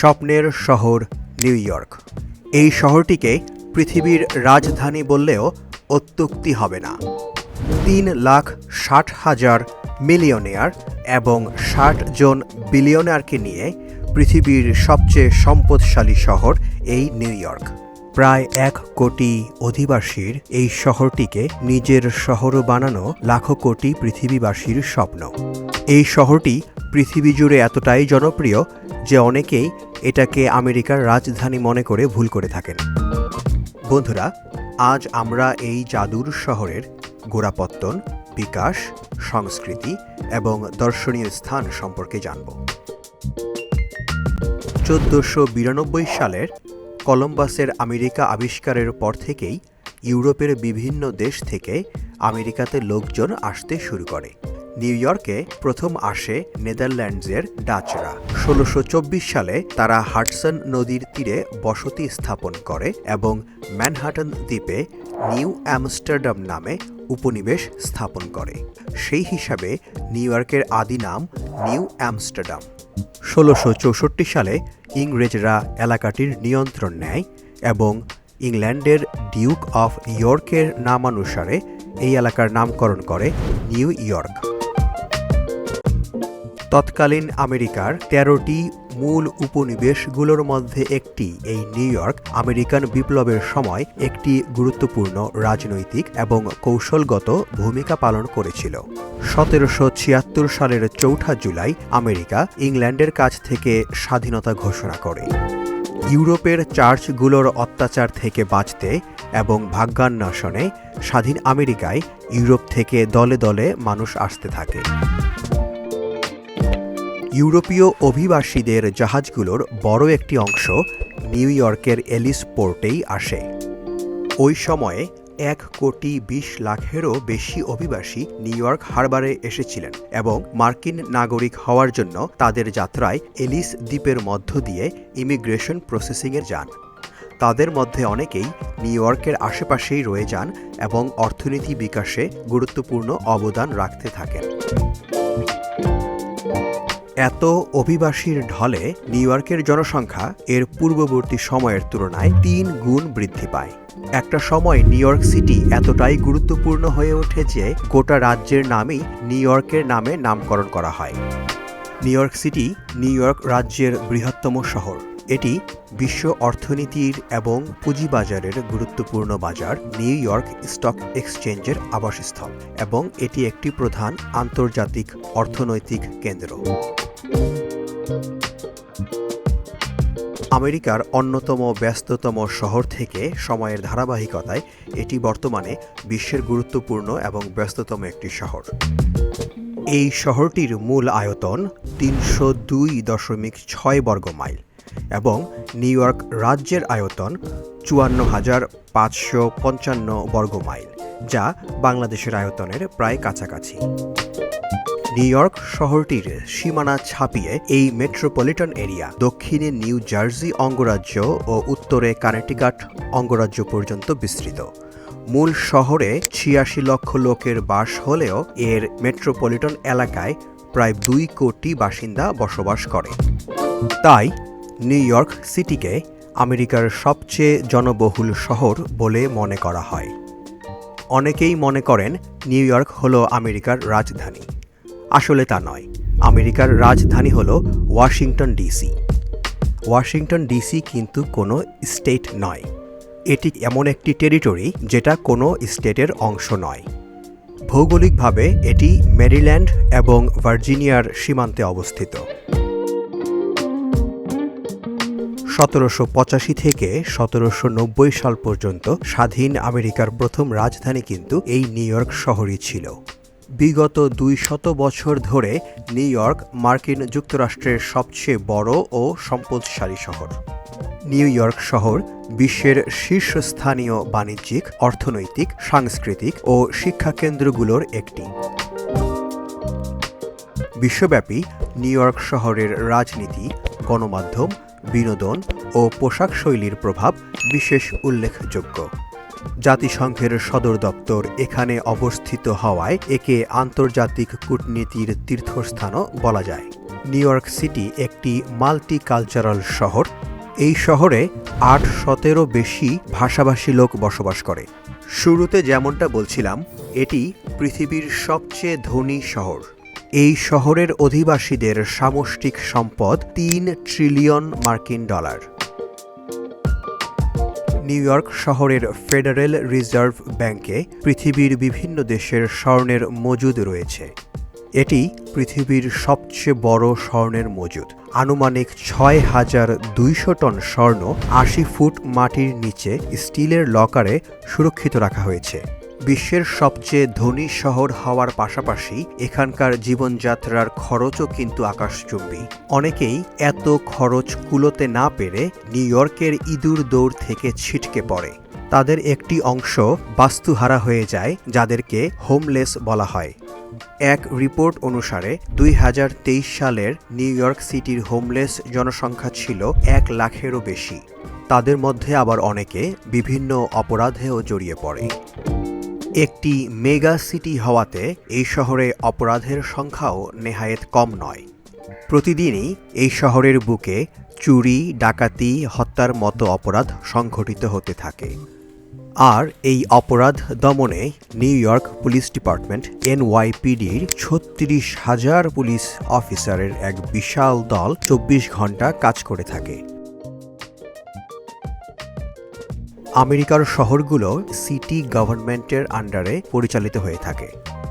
স্বপ্নের শহর new York. এই শহরটিকে পৃথিবীর রাজধানী বললেও অত্যুক্তি হবে না। তিন লাখ ষাট হাজার মিলিয়নেয়ার এবং ষাট জন বিলিয়নারকে নিয়ে পৃথিবীর সবচেয়ে সম্পদশালী শহর এই নিউ ইয়র্ক। প্রায় এক কোটি অধিবাসীর এই শহরটিকে নিজের শহর বানানো লাখো কোটি পৃথিবীবাসীর স্বপ্ন। এই শহরটি পৃথিবী জুড়ে এতটাই জনপ্রিয় যে অনেকেই এটাকে আমেরিকার রাজধানী মনে করে ভুল করে থাকেন। বন্ধুরা, আজ আমরা এই জাদুর শহরের গোড়াপত্তন, বিকাশ, সংস্কৃতি এবং দর্শনীয় স্থান সম্পর্কে জানব। চোদ্দোশো বিরানব্বই সালের কলম্বাসের আমেরিকা আবিষ্কারের পর থেকেই ইউরোপের বিভিন্ন দেশ থেকে আমেরিকাতে লোকজন আসতে শুরু করে। নিউ ইয়র্কে প্রথম আসে নেদারল্যান্ডসের ডাচরা। ষোলোশো সালে তারা হাডসন নদীর তীরে বসতি স্থাপন করে এবং ম্যানহাটন দ্বীপে নিউ অ্যামস্টারডাম নামে উপনিবেশ স্থাপন করে। সেই হিসাবে নিউ ইয়র্কের আদি নাম নিউ অ্যামস্টারডাম। ষোলোশো সালে ইংরেজরা এলাকাটির নিয়ন্ত্রণ নেয় এবং ইংল্যান্ডের ডিউক অফ ইয়র্কের নামানুসারে এই এলাকার নামকরণ করে নিউ ইয়র্ক। তৎকালীন আমেরিকার তেরোটি মূল উপনিবেশগুলোর মধ্যে একটি, এই নিউ ইয়র্ক, আমেরিকান বিপ্লবের সময় একটি গুরুত্বপূর্ণ রাজনৈতিক এবং কৌশলগত ভূমিকা পালন করেছিল। সতেরোশো ছিয়াত্তর সালের চৌঠা জুলাই আমেরিকা ইংল্যান্ডের কাছ থেকে স্বাধীনতা ঘোষণা করে। ইউরোপের চার্চগুলোর অত্যাচার থেকে বাঁচতে এবং ভাগ্যান্বেষণে স্বাধীন আমেরিকায় ইউরোপ থেকে দলে দলে মানুষ আসতে থাকে। ইউরোপীয় অভিবাসীদের জাহাজগুলোর বড় একটি অংশ নিউ ইয়র্কের এলিস পোর্টেই আসে। ওই সময়ে এক কোটি বিশ লাখেরও বেশি অভিবাসী নিউ ইয়র্ক হারবারে এসেছিলেন এবং মার্কিন নাগরিক হওয়ার জন্য তাদের যাত্রায় এলিস দ্বীপের মধ্য দিয়ে ইমিগ্রেশন প্রসেসিংয়ে যান। তাদের মধ্যে অনেকেই নিউ ইয়র্কের আশেপাশেই রয়ে যান এবং অর্থনীতি বিকাশে গুরুত্বপূর্ণ অবদান রাখতে থাকেন। এত অভিবাসীর ঢলে নিউ ইয়র্কের জনসংখ্যা এর পূর্ববর্তী সময়ের তুলনায় তিন গুণ বৃদ্ধি পায়। একটা সময় নিউ ইয়র্ক সিটি এতটাই গুরুত্বপূর্ণ হয়ে ওঠে যে গোটা রাজ্যের নামেই নিউ ইয়র্কের নামে নামকরণ করা হয়। New York City New York রাজ্যের বৃহত্তম শহর। এটি বিশ্ব অর্থনীতির এবং পুঁজিবাজারের গুরুত্বপূর্ণ বাজার নিউ ইয়র্ক স্টক এক্সচেঞ্জের আবাসস্থল এবং এটি একটি প্রধান আন্তর্জাতিক অর্থনৈতিক কেন্দ্র। আমেরিকার অন্যতম ব্যস্ততম শহর থেকে সময়ের ধারাবাহিকতায় এটি বর্তমানে বিশ্বের গুরুত্বপূর্ণ এবং ব্যস্ততম একটি শহর। এই শহরটির মূল আয়তন তিনশো দুই দশমিক ছয় বর্গ মাইল এবং নিউ ইয়র্ক রাজ্যের আয়তন চুয়ান্ন হাজার পাঁচশো পঞ্চান্ন বর্গ মাইল, যা বাংলাদেশের আয়তনের প্রায় কাছাকাছি। নিউ ইয়র্ক শহরটির সীমানা ছাপিয়ে এই মেট্রোপলিটন এরিয়া দক্ষিণে নিউ জার্সি অঙ্গরাজ্য ও উত্তরে কানেটিকাট অঙ্গরাজ্য পর্যন্ত বিস্তৃত। মূল শহরে ছিয়াশি লক্ষ লোকের বাস হলেও এর মেট্রোপলিটন এলাকায় প্রায় দুই কোটি বাসিন্দা বসবাস করে। তাই নিউ ইয়র্ক সিটিকে আমেরিকার সবচেয়ে জনবহুল শহর বলে মনে করা হয়। অনেকেই মনে করেন নিউ ইয়র্ক হল আমেরিকার রাজধানী। আসলে তা নয়। আমেরিকার রাজধানী হল ওয়াশিংটন ডিসি। ওয়াশিংটন ডিসি কিন্তু কোনো স্টেট নয়। এটি এমন একটি টেরিটরি যেটা কোনো স্টেটের অংশ নয়। ভৌগোলিকভাবে এটি মেরিল্যান্ড এবং ভার্জিনিয়ার সীমান্তে অবস্থিত। সতেরোশো পঁচাশি থেকে সতেরোশো নব্বই সাল পর্যন্ত স্বাধীন আমেরিকার প্রথম রাজধানী কিন্তু এই নিউ ইয়র্ক শহরই ছিল। বিগত দুই শত বছর ধরে নিউ ইয়র্ক মার্কিন যুক্তরাষ্ট্রের সবচেয়ে বড় ও সম্পদশালী শহর। নিউ ইয়র্ক শহর বিশ্বের শীর্ষস্থানীয় বাণিজ্যিক, অর্থনৈতিক, সাংস্কৃতিক ও শিক্ষাকেন্দ্রগুলোর একটি। বিশ্বব্যাপী নিউ ইয়র্ক শহরের রাজনীতি, গণমাধ্যম বিনোদন ও পোশাক শৈলীর প্রভাব বিশেষ উল্লেখযোগ্য। জাতিসংঘের সদর দপ্তর এখানে অবস্থিত হওয়ায় একে আন্তর্জাতিক কূটনীতির তীর্থস্থানও বলা যায়। নিউ ইয়র্ক সিটি একটি মাল্টিকালচারাল শহর। এই শহরে আট শতেরও বেশি ভাষাভাষী লোক বসবাস করে। শুরুতে যেমনটা বলছিলাম, এটি পৃথিবীর সবচেয়ে ধনী শহর। এই শহরের অধিবাসীদের সামষ্টিক সম্পদ তিন ট্রিলিয়ন মার্কিন ডলার। নিউ ইয়র্ক শহরের ফেডারেল রিজার্ভ ব্যাংকে পৃথিবীর বিভিন্ন দেশের স্বর্ণের মজুদ রয়েছে। এটি পৃথিবীর সবচেয়ে বড় স্বর্ণের মজুদ। আনুমানিক ছয় হাজার দুইশো টন স্বর্ণ আশি ফুট মাটির নিচে স্টিলের লকারে সুরক্ষিত রাখা হয়েছে। বিশ্বের সবচেয়ে ধনী শহর হওয়ার পাশাপাশি এখানকার জীবনযাত্রার খরচও কিন্তু আকাশচুম্বী। অনেকেই এত খরচ কুলোতে না পেরে নিউ ইয়র্কের ইঁদুর দৌড় থেকে ছিটকে পড়ে। তাদের একটি অংশ বাস্তুহারা হয়ে যায়, যাদেরকে হোমলেস বলা হয়। এক রিপোর্ট অনুসারে, দুই হাজার তেইশ সালের নিউ ইয়র্ক সিটির হোমলেস জনসংখ্যা ছিল এক লাখেরও বেশি। তাদের মধ্যে আবার অনেকে বিভিন্ন অপরাধেও জড়িয়ে পড়ে। একটি মেগা সিটি হওয়াতে এই শহরে অপরাধের সংখ্যাও নেহায়েত কম নয়। প্রতিদিনই এই শহরের বুকে চুরি, ডাকাতি, হত্যার মতো অপরাধ সংঘটিত হতে থাকে। আর এই অপরাধ দমনে নিউ ইয়র্ক পুলিশ ডিপার্টমেন্ট এনওয়াইপিডির ছত্রিশ হাজার পুলিশ অফিসারের এক বিশাল দল চব্বিশ ঘণ্টা কাজ করে থাকে। আমেরিকার শহরগুলো সিটি গভর্নমেন্টের আন্ডারে পরিচালিত হয়ে থাকে।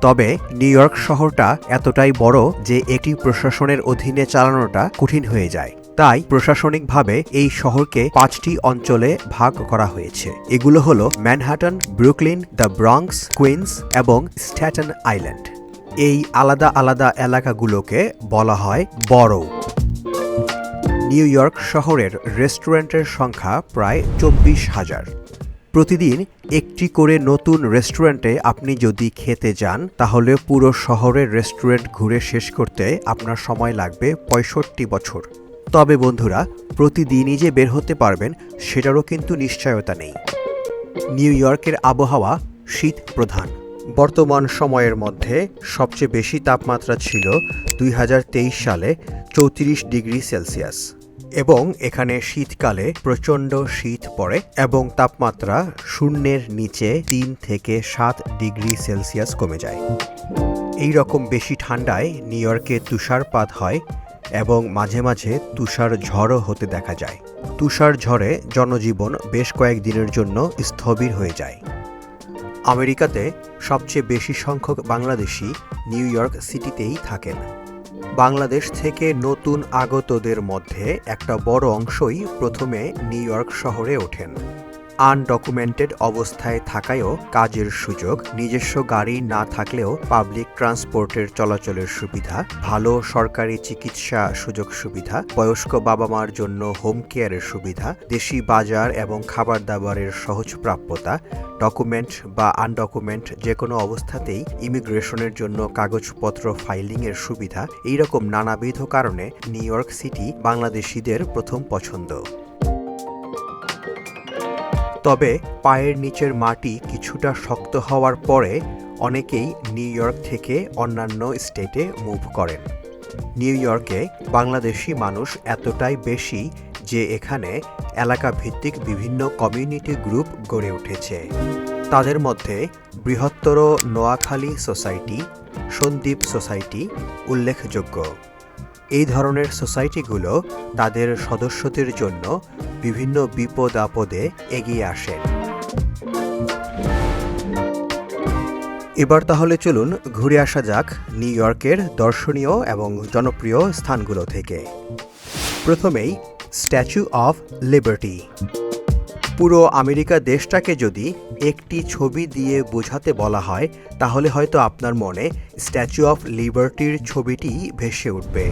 তবে নিউ ইয়র্ক শহরটা এতটাই বড় যে এটি প্রশাসনের অধীনে চালানোটা কঠিন হয়ে যায়। তাই প্রশাসনিকভাবে এই শহরকে পাঁচটি অঞ্চলে ভাগ করা হয়েছে। এগুলো হলো Manhattan, Brooklyn, the Bronx Queens এবং স্ট্যাটন আইল্যান্ড। এই আলাদা আলাদা এলাকাগুলোকে বলা হয় বড়ো নিউ ইয়র্ক শহরের রেস্টুরেন্টের সংখ্যা প্রায় চব্বিশ হাজার। প্রতিদিন একটি করে নতুন রেস্টুরেন্টে আপনি যদি খেতে যান, তাহলে পুরো শহরের রেস্টুরেন্ট ঘুরে শেষ করতে আপনার সময় লাগবে পঁয়ষট্টি বছর। তবে বন্ধুরা, প্রতিদিনই যে বের হতে পারবেন, সেটারও কিন্তু নিশ্চয়তা নেই। নিউ ইয়র্কের আবহাওয়া শীত প্রধান বর্তমান সময়ের মধ্যে সবচেয়ে বেশি তাপমাত্রা ছিল দুই হাজার তেইশ সালে চৌত্রিশ ডিগ্রি সেলসিয়াস। এবং এখানে শীতকালে প্রচণ্ড শীত পড়ে এবং তাপমাত্রা শূন্যের নিচে তিন থেকে সাত ডিগ্রি সেলসিয়াস কমে যায়। এই রকম বেশি ঠান্ডায় নিউ ইয়র্কে তুষারপাত হয় এবং মাঝে মাঝে তুষার ঝড়ও হতে দেখা যায়। তুষার ঝড়ে জনজীবন বেশ কয়েক দিনের জন্য স্থবির হয়ে যায়। আমেরিকাতে সবচেয়ে বেশি সংখ্যক বাংলাদেশি নিউ ইয়র্ক সিটিতেই থাকেন। বাংলাদেশ থেকে নতুন আগতদের মধ্যে একটা বড় অংশই প্রথমে নিউ ইয়র্ক শহরে ওঠেন। আনডকুমেন্টেড অবস্থায় থাকায়ও কাজের সুযোগ, নিজস্ব গাড়ি না থাকলেও পাবলিক ট্রান্সপোর্টের চলাচলের সুবিধা, ভালো সরকারি চিকিৎসা সুযোগ সুবিধা, বয়স্ক বাবা মার জন্য হোম কেয়ারের সুবিধা, দেশি বাজার এবং খাবার দাবারের সহজ প্রাপ্যতা ডকুমেন্ট বা আনডকুমেন্ট যে কোনো অবস্থাতেই ইমিগ্রেশনের জন্য কাগজপত্র ফাইলিংয়ের সুবিধা, এইরকম নানাবিধ কারণে নিউ ইয়র্ক সিটি বাংলাদেশিদের প্রথম পছন্দ। তবে পায়ের নিচের মাটি কিছুটা শক্ত হওয়ার পরে অনেকেই নিউ ইয়র্ক থেকে অন্যান্য স্টেটে মুভ করেন। নিউ ইয়র্কে বাংলাদেশি মানুষ এতটাই বেশি যে এখানে এলাকা ভিত্তিক বিভিন্ন কমিউনিটি গ্রুপ গড়ে উঠেছে। তাদের মধ্যে বৃহত্তর নোয়াখালী সোসাইটি, সন্দীপ সোসাইটি উল্লেখযোগ্য। এই ধরনের সোসাইটিগুলো তাদের সদস্যদের জন্য বিভিন্ন বিপদ আপদে এগিয়ে আসেন এবার তাহলে চলুন ঘুরে আসা যাক নিউ ইয়র্কের দর্শনীয় এবং জনপ্রিয় স্থানগুলো থেকে। প্রথমেই স্ট্যাচু অফ লিবার্টি। পুরো আমেরিকা দেশটাকে যদি একটি ছবি দিয়ে বোঝাতে বলা হয়, তাহলে হয়তো আপনার মনে স্ট্যাচু অফ লিবার্টির ছবিটি ভেসে উঠবে।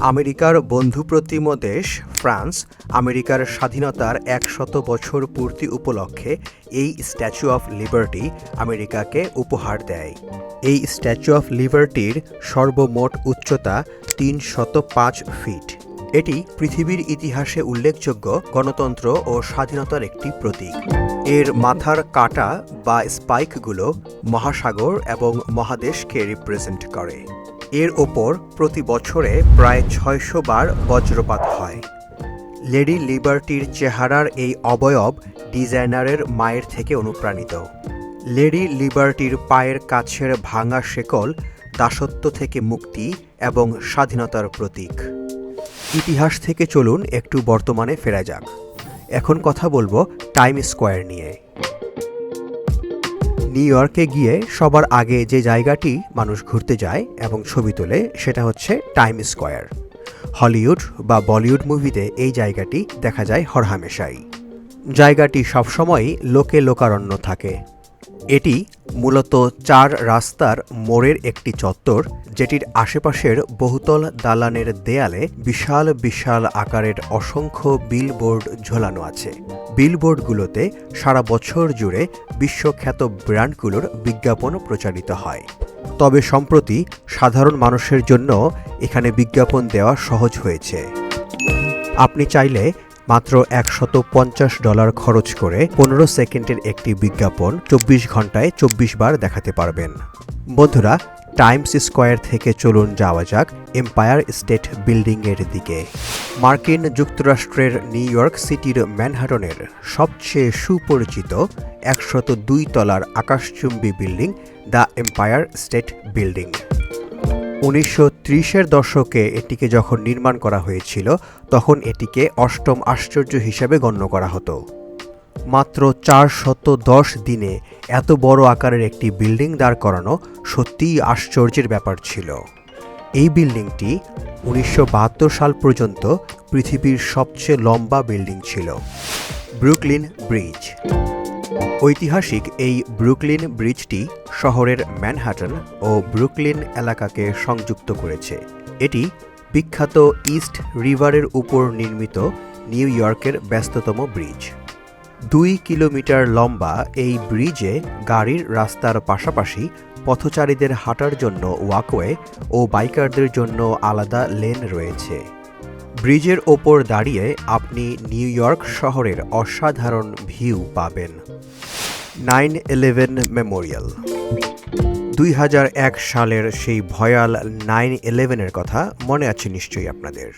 আমেরিকার বন্ধুপ্রতিম দেশ ফ্রান্স, আমেরিকার স্বাধীনতার একশত বছর পূর্তি উপলক্ষে এই স্ট্যাচু অফ লিবার্টি আমেরিকাকে উপহার দেয়। এই স্ট্যাচু অফ লিবার্টির সর্বমোট উচ্চতা তিন শত পাঁচ ফিট। এটি পৃথিবীর ইতিহাসে উল্লেখযোগ্য গণতন্ত্র ও স্বাধীনতার একটি প্রতীক। এর মাথার কাটা বা স্পাইকগুলো মহাসাগর এবং মহাদেশকে রিপ্রেজেন্ট করে। এর ওপর প্রতি বছরে প্রায় ছয়শো বার বজ্রপাত হয়। লেডি লিবার্টির চেহারার এই অবয়ব ডিজাইনারের মায়ের থেকে অনুপ্রাণিত। লেডি লিবার্টির পায়ের কাছের ভাঙা শেকল দাসত্ব থেকে মুক্তি এবং স্বাধীনতার প্রতীক। ইতিহাস থেকে চলুন একটু বর্তমানে ফেরা যাক। এখন কথা বলব টাইম স্কোয়ার নিয়ে। নিউ ইয়র্কে গিয়ে সবার আগে যে জায়গাটি মানুষ ঘুরতে যায় এবং ছবি তোলে সেটা হচ্ছে টাইম স্কোয়ার হলিউড বা বলিউড মুভিতে এই জায়গাটি দেখা যায় হরহামেশাই। জায়গাটি সবসময়ই লোকে লোকারণ্য থাকে। এটি মূলত চার রাস্তার মোড়ের একটি চত্বর, যেটির আশেপাশের বহুতল দালানের দেয়ালে বিশাল বিশাল আকারের অসংখ্য বিলবোর্ড ঝোলানো আছে। বিলবোর্ডগুলোতে সারা বছর জুড়ে বিশ্বখ্যাত ব্র্যান্ডগুলোর বিজ্ঞাপন প্রচারিত হয়। তবে সম্প্রতি সাধারণ মানুষের জন্য এখানে বিজ্ঞাপন দেওয়া সহজ হয়েছে। আপনি চাইলে মাত্র একশত পঞ্চাশ ডলার খরচ করে পনেরো সেকেন্ডের একটি বিজ্ঞাপন চব্বিশ ঘন্টায় চব্বিশ বার দেখাতে পারবেন। বন্ধুরা, টাইমস স্কোয়ার থেকে চলুন যাওয়া যাক এম্পায়ার স্টেট বিল্ডিংয়ের দিকে। মার্কিন যুক্তরাষ্ট্রের নিউ ইয়র্ক সিটির ম্যানহাটনের সবচেয়ে সুপরিচিত একশত দুই তলার আকাশচুম্বী building the Empire State building. উনিশশো ত্রিশের দশকে এটিকে যখন নির্মাণ করা হয়েছিল, তখন এটিকে অষ্টম আশ্চর্য হিসেবে গণ্য করা হতো। মাত্র চার শত দশ দিনে এত বড় আকারের একটি বিল্ডিং দাঁড় করানো সত্যিই আশ্চর্যের ব্যাপার ছিল। এই বিল্ডিংটি উনিশশো বাহাত্তর সাল পর্যন্ত পৃথিবীর সবচেয়ে লম্বা বিল্ডিং ছিল, ব্রুকলিন ব্রিজ। ঐতিহাসিক এই ব্রুকলিন ব্রিজটি শহরের ম্যানহাটন ও ব্রুকলিন এলাকাকে সংযুক্ত করেছে। এটি বিখ্যাত ইস্ট রিভারের উপর নির্মিত নিউ ইয়র্কের ব্যস্ততম ব্রিজ। দুই কিলোমিটার লম্বা এই ব্রিজে গাড়ির রাস্তার পাশাপাশি পথচারীদের হাঁটার জন্য ওয়াকওয়ে ও বাইকারদের জন্য আলাদা লেন রয়েছে। ব্রিজের ওপর দাঁড়িয়ে আপনি নিউ ইয়র্ক শহরের অসাধারণ ভিউ পাবেন। Nine eleven memorial. দুই হাজার এক সালের সেই ভয়াল নাইন ইলেভেনের কথা মনে আছে নিশ্চয়ই আপনাদের।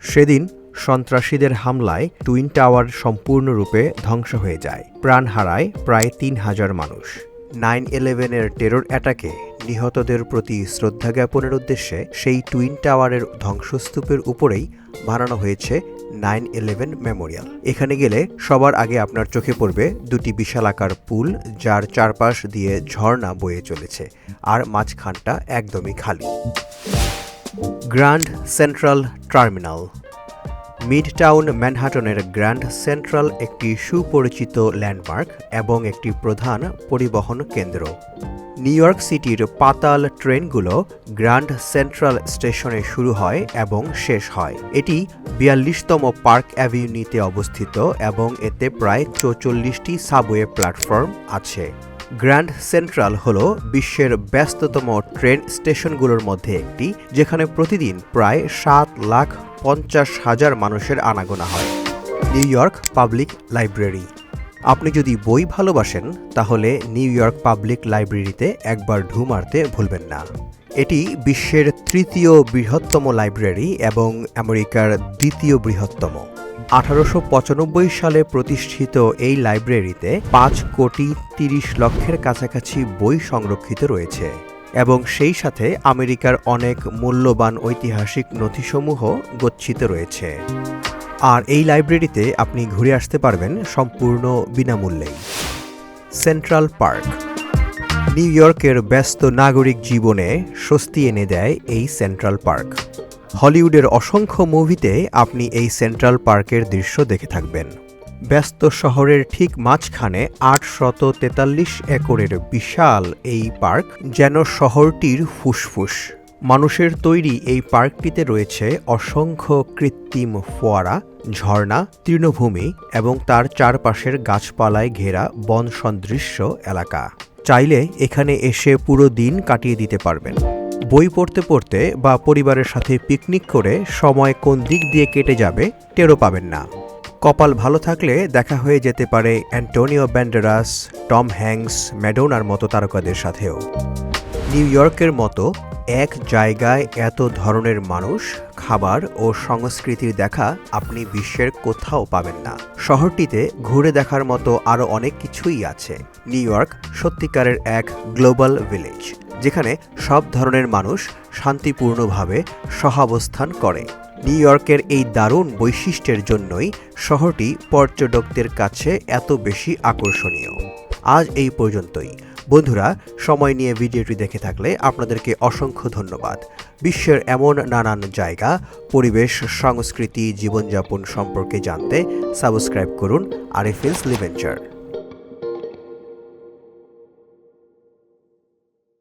সেদিন সন্ত্রাসীদের হামলায় টুইন টাওয়ার সম্পূর্ণরূপে ধ্বংস হয়ে যায়। প্রাণ হারায় প্রায় তিন হাজার মানুষ। নাইন ইলেভেনের টেরর অ্যাটাকে নিহতদের প্রতি শ্রদ্ধা জ্ঞাপনের উদ্দেশ্যে সেই টুইন টাওয়ারের ধ্বংসস্তূপের উপরেই বানানো হয়েছে নাইন ইলেভেন মেমোরিয়াল। এখানে গেলে সবার আগে আপনার চোখে পড়বে দুটি বিশালাকার পুল যার চারপাশ দিয়ে ঝর্ণা বয়ে চলেছে আর মাঝখানটা একদমই খালি। Grand Central Terminal. Mid town ম্যানহাটনের গ্র্যান্ড সেন্ট্রাল একটি সুপরিচিত ল্যান্ডমার্ক এবং একটি প্রধান পরিবহন কেন্দ্র। নিউ ইয়র্ক সিটির পাতাল ট্রেনগুলো গ্র্যান্ড সেন্ট্রাল স্টেশনে শুরু হয় এবং শেষ হয়। এটি বিয়াল্লিশতম পার্ক অ্যাভিনিউতে অবস্থিত এবং এতে প্রায় চৌচল্লিশটি সাবওয়ে প্ল্যাটফর্ম আছে। গ্র্যান্ড সেন্ট্রাল হল বিশ্বের ব্যস্ততম ট্রেন স্টেশনগুলোর মধ্যে একটি, যেখানে প্রতিদিন প্রায় সাত লাখ পঞ্চাশ হাজার মানুষের আনাগোনা হয়। New York public library. আপনি যদি বই ভালোবাসেন, তাহলে নিউ ইয়র্ক পাবলিক লাইব্রেরিতে একবার ঢু মারতে ভুলবেন না। এটি বিশ্বের তৃতীয় বৃহত্তম লাইব্রেরি এবং আমেরিকার দ্বিতীয় বৃহত্তম। আঠারোশো পঁচানব্বই সালে প্রতিষ্ঠিত এই লাইব্রেরিতে পাঁচ কোটি তিরিশ লক্ষের কাছাকাছি বই সংরক্ষিত রয়েছে। এবং সেই সাথে আমেরিকার অনেক মূল্যবান ঐতিহাসিক নথিসমূহ গচ্ছিত রয়েছে। আর এই লাইব্রেরিতে আপনি ঘুরে আসতে পারবেন সম্পূর্ণ বিনামূল্যেই। Central park. নিউ ইয়র্কের ব্যস্ত নাগরিক জীবনে স্বস্তি এনে দেয় এই সেন্ট্রাল পার্ক। হলিউডের অসংখ্য মুভিতে আপনি এই সেন্ট্রাল পার্কের দৃশ্য দেখে থাকবেন। ব্যস্ত শহরের ঠিক মাঝখানে আটশত তেতাল্লিশ একরের বিশাল এই পার্ক যেন শহরটির ফুসফুস। মানুষের তৈরি এই পার্কটিতে রয়েছে অসংখ্য কৃত্রিম ফোয়ারা, ঝর্ণা, তৃণভূমি এবং তার চারপাশের গাছপালায় ঘেরা বন সদৃশ্য এলাকা। চাইলে এখানে এসে পুরো দিন কাটিয়ে দিতে পারবেন। বই পড়তে পড়তে বা পরিবারের সাথে পিকনিক করে সময় কোন দিক দিয়ে কেটে যাবে টেরও পাবেন না। কপাল ভালো থাকলে দেখা হয়ে যেতে পারে অ্যান্টোনিও ব্যান্ডেরাস, টম হ্যাংস ম্যাডোনার মতো তারকাদের সাথেও। নিউ ইয়র্কের মতো এক জায়গায় এত ধরনের মানুষ, খাবার ও সংস্কৃতির দেখা আপনি বিশ্বের কোথাও পাবেন না। শহরটিতে ঘুরে দেখার মতো আরও অনেক কিছুই আছে। নিউ ইয়র্ক সত্যিকারের এক গ্লোবাল ভিলেজ, যেখানে সব ধরনের মানুষ শান্তিপূর্ণভাবে সহাবস্থান করে। নিউ ইয়র্কের এই দারুণ বৈশিষ্ট্যের জন্যই শহরটি পর্যটকদের কাছে এত বেশি আকর্ষণীয়। আজ এই পর্যন্তই। বন্ধুরা, সময় নিয়ে ভিডিওটি দেখে থাকলে আপনাদেরকে অসংখ্য ধন্যবাদ। বিশ্বের এমন নানান জায়গা, পরিবেশ, সংস্কৃতি, জীবনযাপন সম্পর্কে জানতে সাবস্ক্রাইব করুন আরিফিলস লিভেঞ্চার।